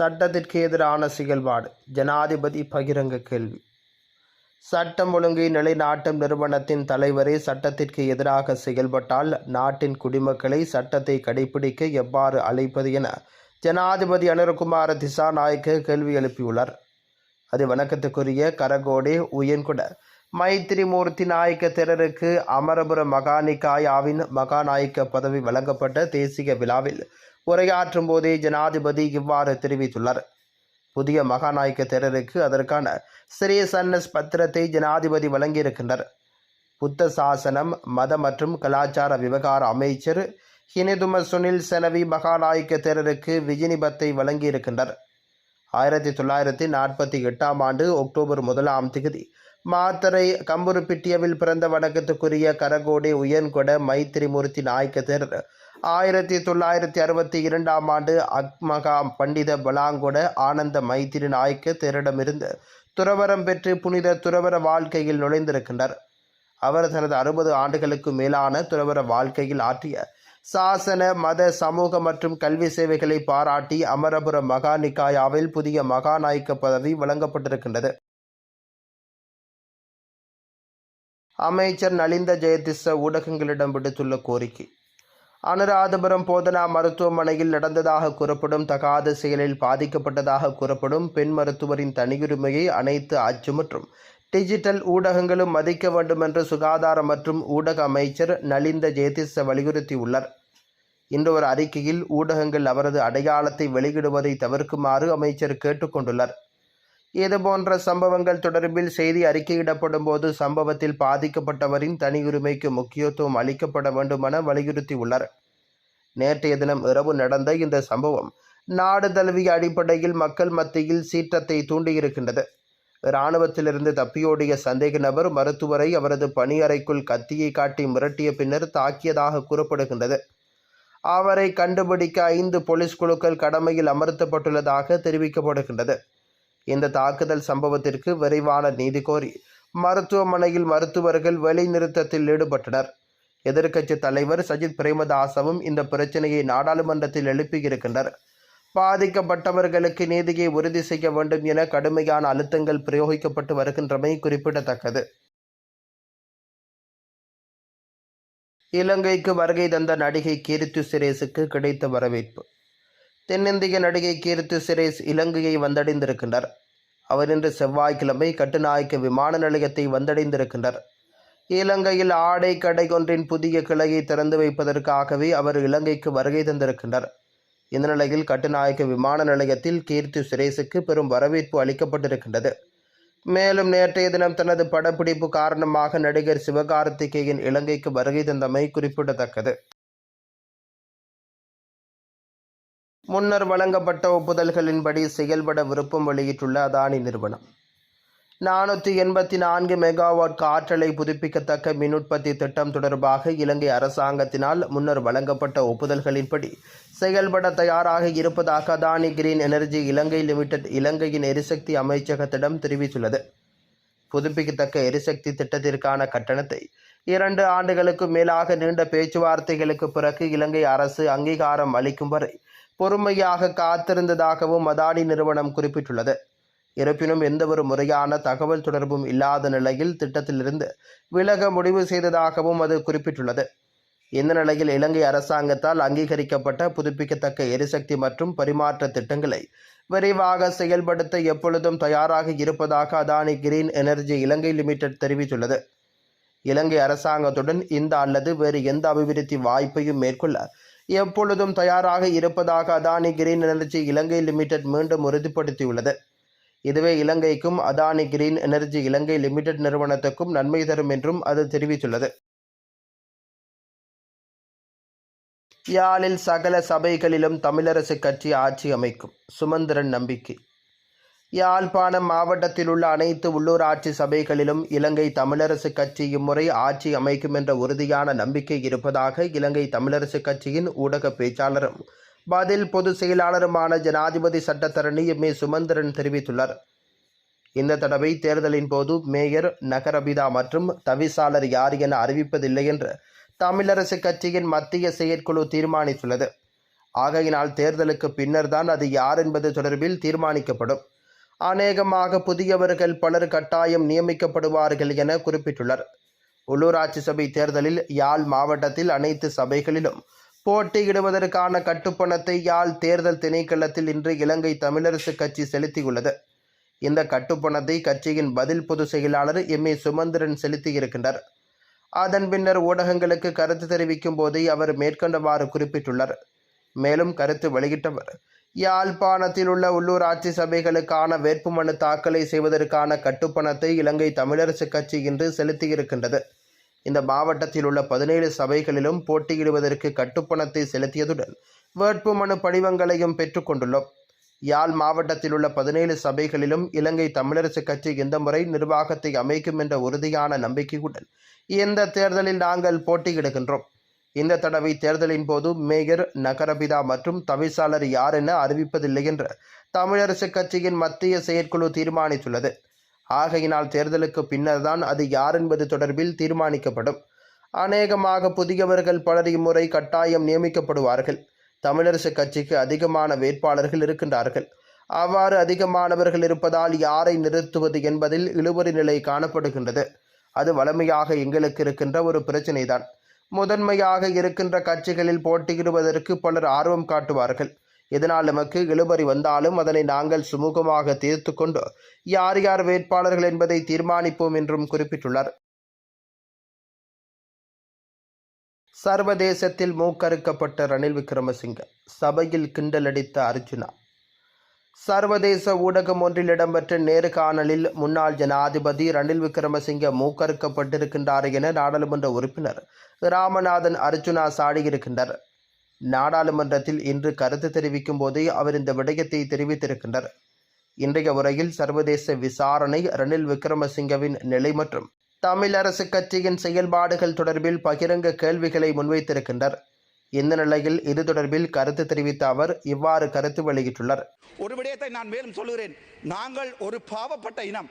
சட்டத்திற்கு எதிரான செயல்பாடு ஜனாதிபதி பகிரங்க கேள்வி. சட்டம் ஒழுங்கை நிலைநாட்டும் நிறுவனத்தின் தலைவரே சட்டத்திற்கு எதிராக செயல்பட்டால் நாட்டின் குடிமக்களை சட்டத்தை கடைபிடிக்க எவ்வாறு அழைப்பது என ஜனாதிபதி அனுரகுமார திசாநாயக்க கேள்வி எழுப்பியுள்ளார். அது வணக்கத்துக்குரிய கரகோடே உயன்குட மைத்திரிமூர்த்தி நாயக்க தேரருக்கு அமரபுர மகானிகாயாவின் மகாநாயக்க பதவி வழங்கப்பட்ட தேசிய விழாவில் உரையாற்றும் போதே ஜனாதிபதி இவ்வாறு தெரிவித்துள்ளார். புதிய மகாநாயக்க தேரருக்கு அதற்கான ஸ்ரீ சன்னஸ் பத்திரத்தை ஜனாதிபதி வழங்கியிருக்கின்றார். புத்த சாசனம் மத மற்றும் கலாச்சார விவகார அமைச்சர் ஹினிதும சுனில் செனவி மகாநாயக்க தேரருக்கு விஜினிபத்தை வழங்கியிருக்கின்றார். ஆயிரத்தி தொள்ளாயிரத்தி நாற்பத்தி எட்டாம் ஆண்டு அக்டோபர் முதலாம் திகதி. மாத்தரை கம்புருப்பிட்டியவில் பிறந்த வணக்கத்துக்குரிய கரகோடி உயன்கொட மைத்திரிமூர்த்தி நாயக்கதர் ஆயிரத்தி தொள்ளாயிரத்தி அறுபத்தி இரண்டாம் ஆண்டு அக்மகாம் பண்டித பலாங்கொட ஆனந்த மைத்திரி நாயக்க தேரிடமிருந்து துறவரம் பெற்று புனித துறவர வாழ்க்கையில் நுழைந்திருக்கின்றார். அவர் தனது அறுபது ஆண்டுகளுக்கு மேலான துறவர வாழ்க்கையில் ஆற்றிய சாசன மத சமூக மற்றும் கல்வி சேவைகளை பாராட்டி அமரபுர மகாநிகாயாவில் புதிய மகாநாயக்க பதவி வழங்கப்பட்டிருக்கின்றது. அமைச்சர் நலிந்த ஜெயதிச ஊடகங்களிடம் விடுத்துள்ள கோரிக்கை அனுராதபுரம் போதனா மருத்துவமனையில் நடந்ததாக கூறப்படும் தகாத செயலில் பாதிக்கப்பட்டதாக கூறப்படும் பெண் மருத்துவரின் தனியுரிமையை அனைத்து அச்சு மற்றும் டிஜிட்டல் ஊடகங்களும் மதிக்க வேண்டும் என்று சுகாதார மற்றும் ஊடக அமைச்சர் நலிந்த ஜெயதிச வலியுறுத்தியுள்ளார். இன்று ஒரு அறிக்கையில் ஊடகங்கள் அவரது அடையாளத்தை வெளியிடுவதை தவிர்க்குமாறு அமைச்சர் கேட்டுக்கொண்டுள்ளார் இதுபோன்ற சம்பவங்கள் தொடர்பில் செய்தி அறிக்கையிடப்படும் போது சம்பவத்தில் பாதிக்கப்பட்டவரின் தனியுரிமைக்கு முக்கியத்துவம் அளிக்கப்பட வேண்டுமென வலியுறுத்தியுள்ளார். நேற்றைய தினம் இரவு நடந்த இந்த சம்பவம் நாடு தழுவிய அடிப்படையில் மக்கள் மத்தியில் சீற்றத்தை தூண்டியிருக்கின்றது. இராணுவத்திலிருந்து தப்பியோடிய சந்தேக நபர் மருத்துவரை அவரது பணியறைக்குள் கத்தியை காட்டி மிரட்டிய பின்னர் தாக்கியதாக கூறப்படுகின்றது. அவரை கண்டுபிடிக்க ஐந்து போலீஸ் குழுக்கள் கடமையில் அமர்த்தப்பட்டுள்ளதாக தெரிவிக்கப்படுகின்றது. இந்த தாக்குதல் சம்பவத்திற்கு விரைவான நீதி கோரி மருத்துவமனையில் மருத்துவர்கள் வேலைநிறுத்தத்தில் ஈடுபட்டனர். எதிர்க்கட்சி தலைவர் சஜித் பிரேமதாசவும் இந்த பிரச்சனையை நாடாளுமன்றத்தில் எழுப்பியிருக்கின்றனர். பாதிக்கப்பட்டவர்களுக்கு நீதியை உறுதி செய்ய வேண்டும் என கடுமையான அழுத்தங்கள் பிரயோகிக்கப்பட்டு வருகின்றமை குறிப்பிடத்தக்கது. இலங்கைக்கு வருகை தந்த நடிகை கீர்த்தி சுரேஷுக்கு கிடைத்த வரவேற்பு. தென்னிந்திய நடிகை கீர்த்தி சுரேஷ் இலங்கையை வந்தடைந்திருக்கின்றார். அவர் இன்று செவ்வாய்க்கிழமை கட்டுநாயக்க விமான நிலையத்தை வந்தடைந்திருக்கின்றார். இலங்கையில் ஆடை கடை ஒன்றின் புதிய கிளையை திறந்து வைப்பதற்காகவே அவர் இலங்கைக்கு வருகை தந்திருக்கின்றார். இந்த நிலையில் கட்டுநாயக்க விமான நிலையத்தில் கீர்த்தி சுரேஷுக்கு பெரும் வரவேற்பு அளிக்கப்பட்டிருக்கின்றது. மேலும் நேற்றைய தினம் தனது படப்பிடிப்பு காரணமாக நடிகர் சிவகார்த்திகேயன் இலங்கைக்கு வருகை தந்தமை குறிப்பிடத்தக்கது. முன்னர் வழங்கப்பட்ட ஒப்புதல்களின்படி செயல்பட விருப்பம் வெளியிட்டுள்ள அதானி நிறுவனம். நானூற்றி எண்பத்தி நான்கு மெகாவாட் காற்றலை புதுப்பிக்கத்தக்க மின் உற்பத்தி திட்டம் தொடர்பாக இலங்கை அரசாங்கத்தினால் முன்னர் வழங்கப்பட்ட ஒப்புதல்களின்படி செயல்பட தயாராக இருப்பதாக Adani green energy Ilangai limited இலங்கையின் எரிசக்தி அமைச்சகத்திடம் தெரிவித்துள்ளது. புதுப்பிக்கத்தக்க எரிசக்தி திட்டத்திற்கான கட்டணத்தை இரண்டு ஆண்டுகளுக்கு மேலாக நீண்ட பேச்சுவார்த்தைகளுக்கு பிறகு இலங்கை அரசு அங்கீகாரம் அளிக்கும் வரை பொறுமையாக காத்திருந்ததாகவும் அதானி நிறுவனம் குறிப்பிட்டுள்ளது. இருப்பினும் எந்தவொரு முறையான தகவல் தொடர்பும் இல்லாத நிலையில் திட்டத்திலிருந்து விலக முடிவு செய்ததாகவும் அது குறிப்பிட்டுள்ளது. இந்த நிலையில் இலங்கை அரசாங்கத்தால் அங்கீகரிக்கப்பட்ட புதுப்பிக்கத்தக்க எரிசக்தி மற்றும் பரிமாற்ற திட்டங்களை விரைவாக செயல்படுத்த எப்பொழுதும் தயாராக இருப்பதாக Adani green energy Ilangai limited தெரிவித்துள்ளது. இலங்கை அரசாங்கத்துடன் இந்த அல்லது வேறு எந்த அபிவிருத்தி வாய்ப்பையும் மேற்கொள்ள எப்பொழுதும் தயாராக இருப்பதாக Adani green energy Ilangai limited மீண்டும் உறுதிப்படுத்தியுள்ளது. இதுவே இலங்கைக்கும் Adani green energy Ilangai limited நிறுவனத்துக்கும் நன்மை தரும் என்றும் அது தெரிவித்துள்ளது. யாழில் சகல சபைகளிலும் தமிழரசு கட்சி ஆட்சி அமைக்கும். சுமந்திரன் நம்பிக்கை. யாழ்ப்பாணம் மாவட்டத்தில் உள்ள அனைத்து உள்ளூராட்சி சபைகளிலும் இலங்கை தமிழரசு கட்சி இம்முறை ஆட்சி அமைக்கும் என்ற உறுதியான நம்பிக்கை இருப்பதாக இலங்கை தமிழரசு கட்சியின் ஊடக பேச்சாளரும் பதில் பொதுச் செயலாளருமான ஜனாதிபதி சட்டத்தரணி எம் ஏ சுமந்திரன் தெரிவித்துள்ளார். இந்த தடவை தேர்தலின் போது மேயர் நகரபிதா மற்றும் தவிசாளர் யார் என அறிவிப்பதில்லை என்று தமிழரசு கட்சியின் மத்திய செயற்குழு தீர்மானித்துள்ளது. ஆகையினால் தேர்தலுக்கு பின்னர் தான் அது யார் என்பது தொடர்பில் தீர்மானிக்கப்படும். அநேகமாக புதியவர்கள் பலர் கட்டாயம் நியமிக்கப்படுவார்கள் என குறிப்பிட்டுள்ளார். உள்ளூராட்சி சபை தேர்தலில் யாழ் மாவட்டத்தில் அனைத்து சபைகளிலும் போட்டியிடுவதற்கான கட்டுப்பணத்தை யாழ் தேர்தல் திணைக்களத்தில் இன்று இலங்கை தமிழரசு கட்சி செலுத்தியுள்ளது. இந்த கட்டுப்பணத்தை கட்சியின் பதில் பொதுச் செயலாளர் எம். ஏ. சுமந்திரன் செலுத்தியிருக்கின்றார். அதன் பின்னர் ஊடகங்களுக்கு கருத்து தெரிவிக்கும் போதே அவர் மேற்கொண்டவாறு குறிப்பிட்டுள்ளார். மேலும் கருத்து வெளியிட்டவர் யாழ்ப்பாணத்தில் உள்ள உள்ளூராட்சி சபைகளுக்கான வேட்புமனு தாக்கலை செய்வதற்கான கட்டுப்பணத்தை இலங்கை தமிழரசு கட்சி இன்று செலுத்தியிருக்கின்றது. இந்த மாவட்டத்தில் உள்ள பதினேழு சபைகளிலும் போட்டியிடுவதற்கு கட்டுப்பணத்தை செலுத்தியதுடன் வேட்புமனு படிவங்களையும் பெற்றுக்கொண்டுள்ளோம் யாழ் மாவட்டத்தில் உள்ள பதினேழு சபைகளிலும் இலங்கை தமிழரசு கட்சி இந்த முறை நிர்வாகத்தை அமைக்கும் என்ற உறுதியான நம்பிக்கையுடன் இந்த தேர்தலில் நாங்கள் போட்டியிடுகின்றோம். இந்த தடவை தேர்தலின் போது மேயர் நகரபிதா மற்றும் தவிசாளர் யார் என அறிவிப்பதில்லை என்று தமிழரசு கட்சியின் மத்திய செயற்குழு தீர்மானித்துள்ளது. ஆகையினால் தேர்தலுக்கு பின்னர்தான் அது யார் என்பது தொடர்பில் தீர்மானிக்கப்படும். அநேகமாக புதியவர்கள் பலர் இம்முறை கட்டாயம் நியமிக்கப்படுவார்கள். தமிழரசு கட்சிக்கு அதிகமான வேட்பாளர்கள் இருக்கின்றார்கள். அவ்வாறு அதிகமானவர்கள் இருப்பதால் யாரை நிறுத்துவது என்பதில் இழுபறி நிலை காணப்படுகின்றது. அது வலிமையாக எங்களுக்கு இருக்கின்ற ஒரு பிரச்சினைதான். முதன்மையாக இருக்கின்ற கட்சிகளில் போட்டியிடுவதற்கு பலர் ஆர்வம் காட்டுவார்கள். இதனால் நமக்கு இழுபறி வந்தாலும் அதனை நாங்கள் சுமூகமாக தீர்த்து கொண்டு யார் யார் வேட்பாளர்கள் என்பதை தீர்மானிப்போம் என்றும் குறிப்பிட்டுள்ளார். சர்வதேசத்தில் மூக்கறுக்கப்பட்ட ரணில் விக்ரமசிங்க சபையில் கிண்டலடித்த அர்ஜுனா. சர்வதேச ஊடகம் ஒன்றில் இடம்பெற்ற நேர்காணலில் முன்னாள் ஜனாதிபதி ரணில் விக்ரமசிங்க மூக்கறுக்கப்பட்டிருக்கின்றார் என நாடாளுமன்ற உறுப்பினர் ராமநாதன் அர்ஜுனா சாடியிருக்கின்றார். நாடாளுமன்றத்தில் இன்று கருத்து தெரிவிக்கும் போதே அவர் இந்த விடயத்தை தெரிவித்திருக்கின்றார். இன்றைய உரையில் சர்வதேச விசாரணை ரணில் விக்ரமசிங்கவின் நிலை மற்றும் தமிழரசு கட்சியின் செயல்பாடுகள் தொடர்பில் பகிரங்க கேள்விகளை முன்வைத்திருக்கின்றார். இந்த நிலையில் இது தொடர்பில் கருத்து தெரிவித்த அவர் இவ்வாறு கருத்து வெளியிட்டுள்ளார். ஒரு விடயத்தை நான் மேலும் சொல்லுகிறேன். நாங்கள் ஒரு பாவப்பட்ட இனம்.